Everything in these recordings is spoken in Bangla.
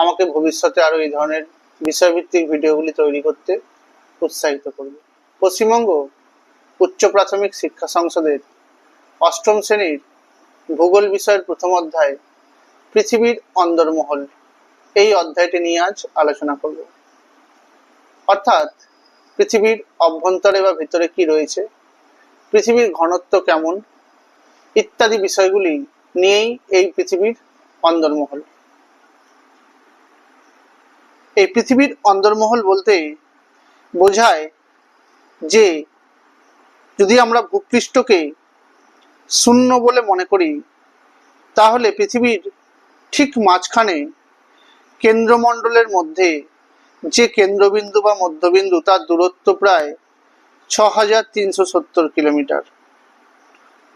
আমাকে ভবিষ্যতে আরও এই ধরনের বিষয়ভিত্তিক ভিডিওগুলি তৈরি করতে উৎসাহিত করবে। পশ্চিমবঙ্গ উচ্চ প্রাথমিক শিক্ষা সংসদের অষ্টম শ্রেণির ভূগোল বিষয়ের প্রথম অধ্যায় পৃথিবীর অন্দরমহল, এই অধ্যায়টি নিয়ে আজ আলোচনা করব। অর্থাৎ পৃথিবীর অভ্যন্তরে বা ভিতরে কি রয়েছে, পৃথিবীর ঘনত্ব কেমন, ইত্যাদি বিষয়গুলি নিয়েই এই পৃথিবীর অন্দরমহল। এই পৃথিবীর অন্দরমহল বলতে বোঝায় যে যদি আমরা ভূপৃষ্ঠকে শূন্য বলে মনে করি, তাহলে পৃথিবীর ঠিক মাঝখানে কেন্দ্রমণ্ডলের মধ্যে যে কেন্দ্রবিন্দু বা মধ্যবিন্দু, তার দূরত্ব প্রায় ছ হাজার তিনশো সত্তর কিলোমিটার।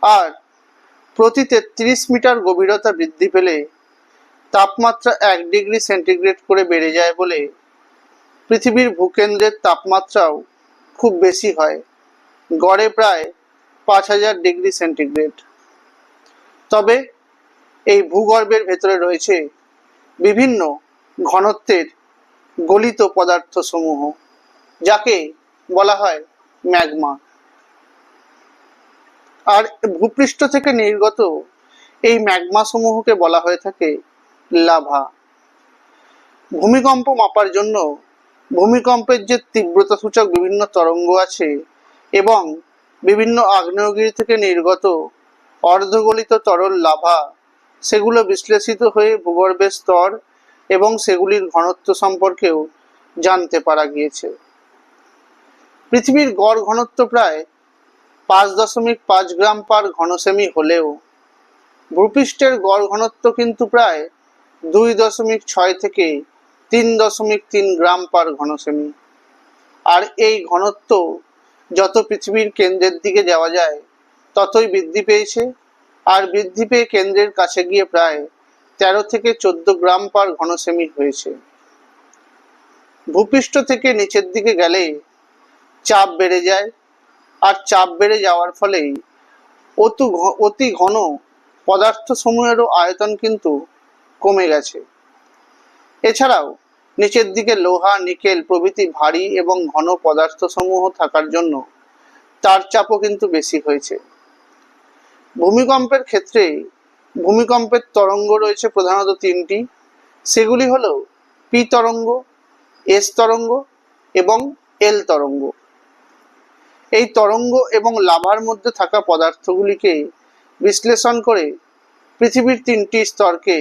আর প্রতি তেত্রিশ মিটার গভীরতা বৃদ্ধি পেলে তাপমাত্রা এক ডিগ্রি সেন্টিগ্রেড করে বেড়ে যায় বলে পৃথিবীর ভূকেন্দ্রের তাপমাত্রাও খুব বেশি হয়। গড়ে প্রায় পাঁচ হাজার ডিগ্রি সেন্টিগ্রেড। তবে এই ভূগর্ভের ভেতরে রয়েছে বিভিন্ন ঘনত্বের গলিত পদার্থ সমূহ যাকে বলা হয় ম্যাগমা। আর ভূপৃষ্ঠ থেকে নির্গত এই ম্যাগমা সমূহকে বলা হয়ে থাকে লাভা। ভূমিকম্প মাপার জন্য ভূমিকম্পের যে তীব্রতা সূচক বিভিন্ন তরঙ্গ আছে এবং বিভিন্ন আগ্নেয়গিরি থেকে নির্গত অর্ধগলিত তরল লাভা, সেগুলো বিশ্লেষিত হয়ে ভূগর্ভের স্তর এবং সেগুলির ঘনত্ব সম্পর্কেও জানতে পারা গিয়েছে। পৃথিবীর গড় ঘনত্ব প্রায় পাঁচ দশমিক পাঁচ গ্রাম পার ঘনসেমি হলেও ভূপৃষ্ঠের গড় ঘনত্ব কিন্তু প্রায় দুই দশমিক ছয় থেকে তিন দশমিক তিন গ্রাম পার ঘনসেমি আর এই ঘনত্ব যত পৃথিবীর কেন্দ্রের দিকে যাওয়া যায়, ততই বৃদ্ধি পেয়েছে। আর বৃদ্ধি পেয়ে কেন্দ্রের কাছে গিয়ে প্রায় তেরো থেকে চোদ্দ গ্রাম পার ঘনসেমি হয়েছে। ভূপৃষ্ঠ থেকে নিচের দিকে গেলে চাপ বেড়ে যায়। আর চাপ বেড়ে যাওয়ার ফলেই অতু ঘন পদার্থ সমূহেরও আয়তন কিন্তু কমে গেছে। এছাড়াও, নিচের দিকে লোহা, নিকেল প্রভৃতি ভারী এবং ঘন পদার্থ সমূহ থাকার জন্য তার চাপও কিন্তু বেশি হয়েছে। ভূমিকম্পের ক্ষেত্রে ভূমিকম্পের তরঙ্গ রয়েছে প্রধানত তিনটি। সেগুলি হলো পি তরঙ্গ, এস তরঙ্গ এবং এল তরঙ্গ। এই তরঙ্গ এবং লাভার মধ্যে থাকা পদার্থগুলিকে বিশ্লেষণ করে পৃথিবীর তিনটি স্তরকে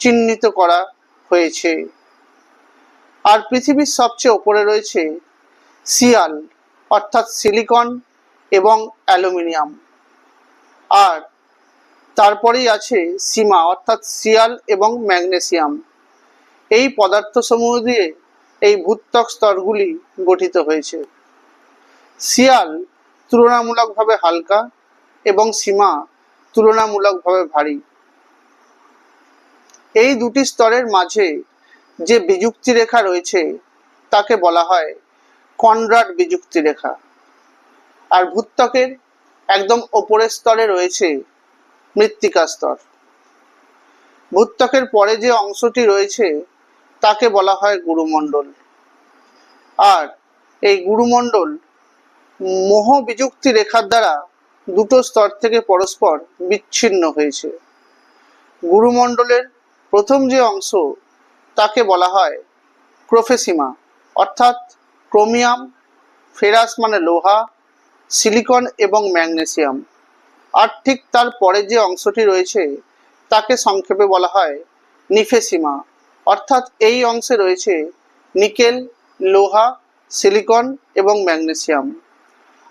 চিহ্নিত করা হয়েছে। আর পৃথিবীর সবচেয়ে ওপরে রয়েছে সিয়াল অর্থাৎ সিলিকন এবং অ্যালুমিনিয়াম। আর তারপরেই আছে সীমা, অর্থাৎ সিয়াল এবং ম্যাগনেসিয়াম। এই পদার্থসমূহ দিয়ে এই ভূত্বক স্তরগুলি গঠিত হয়েছে। সিয়াল তুলনামূলকভাবে হালকা এবং সীমা তুলনামূলকভাবে ভারী। এই দুটি স্তরের মাঝে যে বিযুক্তি রেখা রয়েছে, তাকে বলা হয় কনরাড বিযুক্তি রেখা আর ভূত্বকের একদম ওপরের স্তরে রয়েছে মৃত্তিকা স্তর। ভূত্বকের পরে যে অংশটি রয়েছে, তাকে বলা হয় গুরুমণ্ডল। আর এই গুরুমণ্ডল মোহ বিযুক্তি রেখার দ্বারা দুটো স্তর থেকে পরস্পর বিচ্ছিন্ন হয়েছে। গুরুমণ্ডলের প্রথম যে অংশ তাকে বলা হয় ক্রোফেসিমা অর্থাৎ ক্রোমিয়াম, ফেরাস মানে লোহা, সিলিকন এবং ম্যাগনেসিয়াম। আর ঠিক তার পরে যে অংশটি রয়েছে তাকে সংক্ষেপে বলা হয় নিফেসিমা, অর্থাৎ এই অংশে রয়েছে নিকেল, লোহা, সিলিকন এবং ম্যাগনেসিয়াম।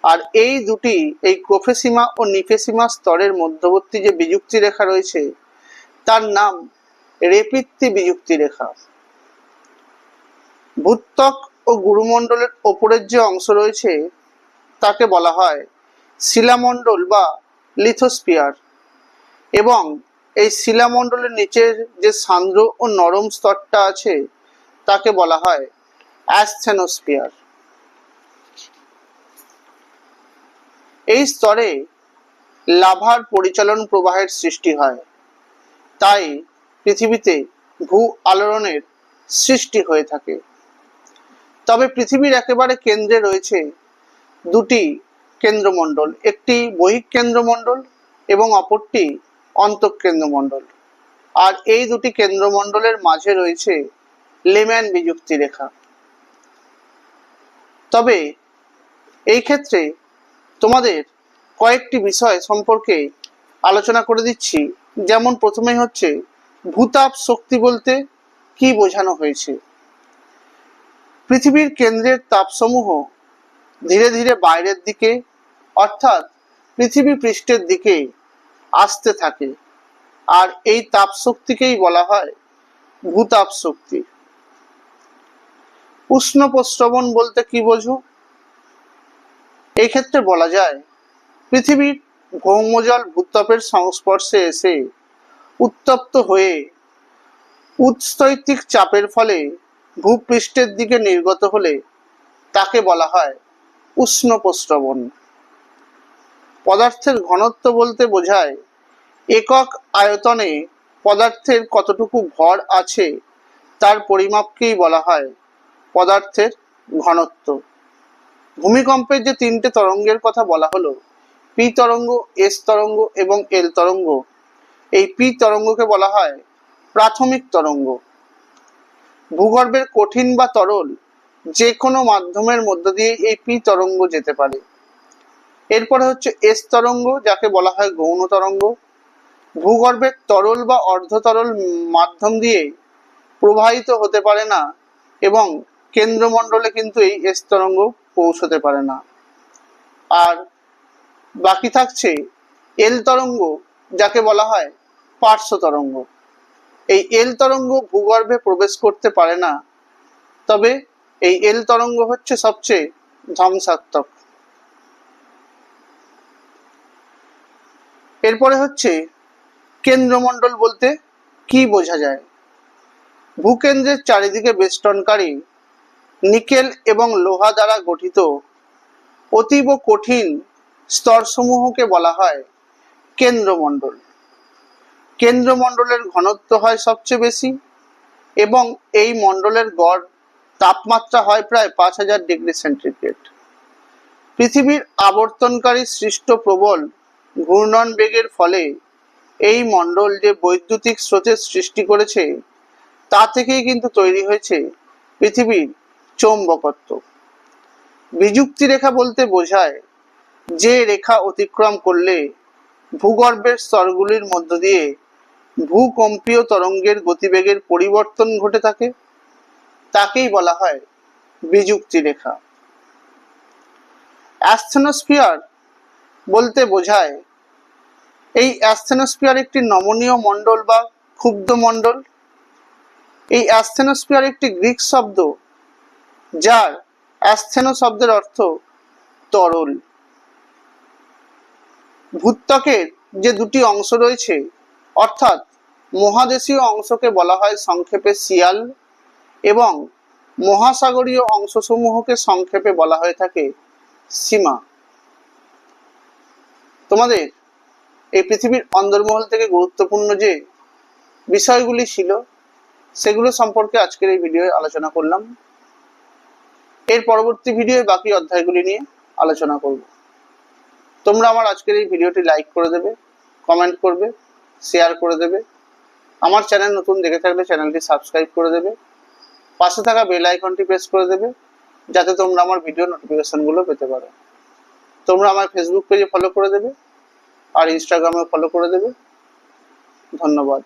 আর এই দুটি, এই ক্রোফেসিমা ও নিফেসিমা স্তরের মধ্যবর্তী যে বিযুক্তি রেখা রয়েছে, তার নাম রেপিত্তি বিযুক্তি রেখা। ভূত্বক ও গুরুমণ্ডলের ওপরের যে অংশ রয়েছে, তাকে বলা হয় শিলামণ্ডল বা লিথোস্পিয়ার এবং এই শিলামণ্ডলের নিচের যে সান্দ্র ও নরম স্তরটা আছে, তাকে বলা হয় অ্যাস্থেনোস্পিয়ার এই স্তরে লাভার পরিচালন প্রবাহের সৃষ্টি হয়। তাই পৃথিবীতে ভূ আলোড়নের সৃষ্টি হয়ে থাকে। তবে পৃথিবীর একেবারে কেন্দ্রে রয়েছে দুটি কেন্দ্রমণ্ডল, একটি বহিক কেন্দ্রমণ্ডল এবং অপরটি অন্তঃকেন্দ্রমণ্ডল। আর এই দুটি কেন্দ্রমণ্ডলের মাঝে রয়েছে লেম্যান বিযুক্তি রেখা। তবে এই ক্ষেত্রে তোমাদের কয়েকটি বিষয় সম্পর্কে আলোচনা করে দিচ্ছি। যেমন প্রথমেই হচ্ছে ভূতাপ শক্তি বলতে কি বোঝানো হয়েছে? পৃথিবীর কেন্দ্রের তাপসমূহ ধীরে ধীরে বাইরের দিকে, অর্থাৎ পৃথিবী পৃষ্ঠের দিকে আসতে থাকে। আর এই তাপ শক্তিকেই বলা হয় ভূতাপ শক্তি। উষ্ণ প্রস্রবণ বলতে কি বোঝো? এই ক্ষেত্রে বলা যায় পৃথিবীর ভৌমজল ভূতাপের সংস্পর্শে এসে উত্তপ্ত হয়ে উৎস্তৈতিক চাপের ফলে ভূপৃষ্ঠের দিকে নির্গত হলে তাকে বলা হয় উষ্ণ প্রস্রবণ। পদার্থের ঘনত্ব বলতে বোঝায় একক আয়তনে পদার্থের কতটুকু ভর আছে তার পরিমাপকেই বলা হয় পদার্থের ঘনত্ব। ভূমিকম্পের যে তিনটে তরঙ্গের কথা বলা হলো, পি তরঙ্গ, এস তরঙ্গ এবং এল তরঙ্গ এই পি তরঙ্গকে বলা হয় প্রাথমিক তরঙ্গ। ভূগর্ভের কঠিন বা তরল যে কোনো মাধ্যমের মধ্য দিয়ে এই পি তরঙ্গ যেতে পারে। এরপরে হচ্ছে এস তরঙ্গ, যাকে বলা হয় গৌণ তরঙ্গ। ভূগর্ভের তরল বা অর্ধতরল মাধ্যম দিয়ে প্রবাহিত হতে পারে না এবং কেন্দ্রমণ্ডলে কিন্তু এই এস তরঙ্গ পৌঁছতে পারে না। আর বাকি থাকছে এল তরঙ্গ, যাকে বলা হয় পার্শ্ব তরঙ্গ। এই এল তরঙ্গ ভূগর্ভে প্রবেশ করতে পারে না, তবে এই এল তরঙ্গ হচ্ছে সবচেয়ে ধ্বংসাত্মক। এরপরে হচ্ছে কেন্দ্রমণ্ডল বলতে কি বোঝা যায়? ভূকেন্দ্রের চারিদিকে বেষ্টনকারী নিকেল এবং লোহা দ্বারা গঠিত অতীব কঠিন স্তরসমূহকে বলা হয় কেন্দ্রমণ্ডল। কেন্দ্রমণ্ডলের ঘনত্ব হয় সবচেয়ে বেশি এবং এই মণ্ডলের গড় তাপমাত্রা হয় প্রায় পাঁচ হাজার ডিগ্রি সেন্টিগ্রেড। পৃথিবীর আবর্তনকারী সৃষ্ট প্রবল ঘূর্ণন বেগের ফলে এই মণ্ডল যে বৈদ্যুতিক স্রোতের সৃষ্টি করেছে, তা থেকেই কিন্তু তৈরি হয়েছে পৃথিবীর চৌম্বকত্ব। বিযুক্তি রেখা বলতে বোঝায় যে রেখা অতিক্রম করলে ভূগর্ভের স্তরগুলির মধ্য দিয়ে ভূকম্পীয় তরঙ্গের গতিবেগের পরিবর্তন ঘটে থাকে। তাকেই বলা হয় বিযুক্তি রেখা অ্যাস্থেনোস্ফিয়ার বলতে বোঝায়, এই অ্যাস্থেনোস্ফিয়ার একটি নমনীয় মণ্ডল বা ক্ষুব্ধ মণ্ডল। এই অ্যাস্থেনোস্ফিয়ার একটি গ্রিক শব্দ, যার অ্যাস্থেনো শব্দের অর্থ তরল। ভূত্বকের যে দুটি অংশ রয়েছে অর্থাৎ মহাদেশীয় অংশকে বলা হয় সংক্ষেপে সিয়াল এবং মহাসাগরীয় অংশসমূহকে সংক্ষেপে বলা হয়ে থাকে সীমা। তোমাদের এই পৃথিবীর অন্দরমহল থেকে গুরুত্বপূর্ণ যে বিষয়গুলি ছিল, সেগুলো সম্পর্কে আজকের এই ভিডিওয়ে আলোচনা করলাম। এর পরবর্তী ভিডিওয়ে বাকি অধ্যায়গুলি নিয়ে আলোচনা করব। তোমরা আমার আজকের এই ভিডিওটি লাইক করে দেবে, কমেন্ট করবে শেয়ার করে দেবে। আমার চ্যানেল নতুন দেখে থাকলে চ্যানেলটি সাবস্ক্রাইব করে দেবে। পাশে থাকা বেল আইকনটি প্রেস করে দেবে, যাতে তোমরা আমার ভিডিও নোটিফিকেশনগুলো পেতে পারো। তোমরা আমার ফেসবুক পেজে ফলো করে দেবে, আর ইনস্টাগ্রামে ফলো করে দেবে। ধন্যবাদ।